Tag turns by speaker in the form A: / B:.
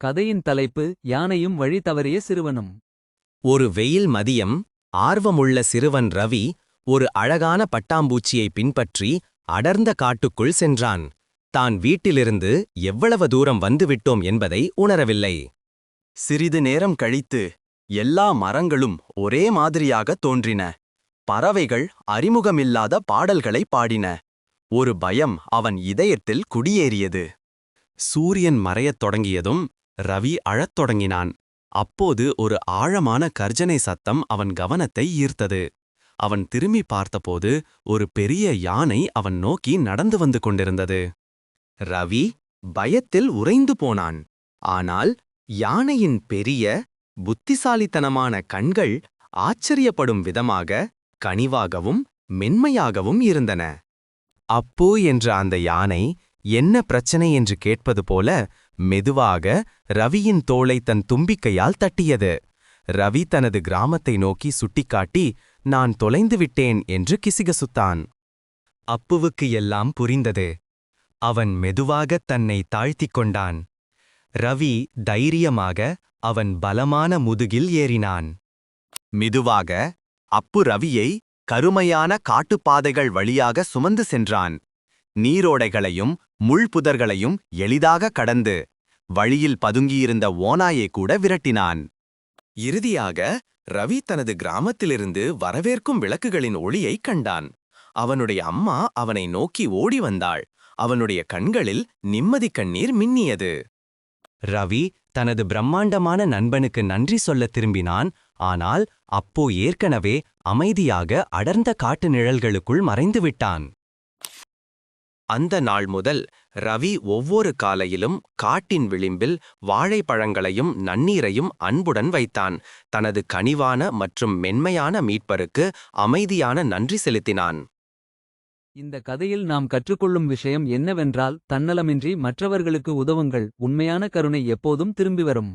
A: கதையின் தலைப்பு யானையும் வழி தவறிய சிறுவனும்.
B: ஒரு வெயில் மதியம் ஆர்வமுள்ள சிறுவன் ரவி ஒரு அழகான பட்டாம்பூச்சியை பின்பற்றி அடர்ந்த காட்டுக்குள் சென்றான். தான் வீட்டிலிருந்து எவ்வளவு தூரம் வந்துவிட்டோம் என்பதை உணரவில்லை.
C: சிறிது நேரம் கழித்து எல்லா மரங்களும் ஒரே மாதிரியாக தோன்றின. பறவைகள் அறிமுகமில்லாத பாடல்களை பாடின. ஒரு பயம் அவன் இதயத்தில் குடியேறியது.
B: சூரியன் மறையத் தொடங்கியதும் ரவி அழத் தொடங்கினான். அப்போது ஒரு ஆழமான கர்ஜனை சத்தம் அவன் கவனத்தை ஈர்த்தது. அவன் திரும்பி பார்த்தபோது ஒரு பெரிய யானை அவன் நோக்கி நடந்து வந்து கொண்டிருந்தது. ரவி பயத்தில் உறைந்து போனான். ஆனால் யானையின் பெரிய புத்திசாலித்தனமான கண்கள் ஆச்சரியப்படும் விதமாக கனிவாகவும் மென்மையாகவும் இருந்தன. அப்போ என்ற அந்த யானை என்ன பிரச்சனை? என்று கேட்பது போல மெதுவாக ரவியின் தோளை தன் தும்பிக்கையால் தட்டியது. ரவி தனது கிராமத்தை நோக்கி சுட்டிக்காட்டி நான் தொலைந்து விட்டேன் என்று கிசிகசுத்தான். அப்புவுக்கு எல்லாம் புரிந்தது. அவன் மெதுவாக தன்னை தாழ்த்திக் கொண்டான். ரவி தைரியமாக அவன் பலமான முதுகில் ஏறினான்.
C: மெதுவாக அப்பு ரவியை கருமையான காட்டுப்பாதைகள் வழியாக சுமந்து சென்றான். நீரோடைகளையும் முள்புதர்களையும் எளிதாக கடந்து வழியில் பதுங்கியிருந்த ஓனாயை கூட விரட்டினான். இறுதியாக ரவி தனது கிராமத்திலிருந்து வரவேற்கும் விளக்குகளின் ஒளியைக் கண்டான். அவனுடைய அம்மா அவனை நோக்கி ஓடி வந்தாள். அவனுடைய கண்களில் நிம்மதி கண்ணீர் மின்னியது.
B: ரவி தனது பிரம்மாண்டமான நண்பனுக்கு நன்றி சொல்லத் திரும்பினான். ஆனால் அப்போ ஏற்கனவே அமைதியாக அடர்ந்த காட்டு நிழல்களுக்குள் மறைந்துவிட்டான் அந்த நாள் முதல் ரவி ஒவ்வொரு காலையிலும் காட்டின் விளிம்பில் வாழைப்பழங்களையும் நன்னீரையும் அன்புடன் வைத்தான். தனது கனிவான மற்றும் மென்மையான மீட்பருக்கு அமைதியான நன்றி செலுத்தினான்.
A: இந்த கதையில் நாம் கற்றுக்கொள்ளும் விஷயம் என்னவென்றால் தன்னலமின்றி மற்றவர்களுக்கு உதவுங்கள். உண்மையான கருணை எப்போதும் திரும்பி வரும்.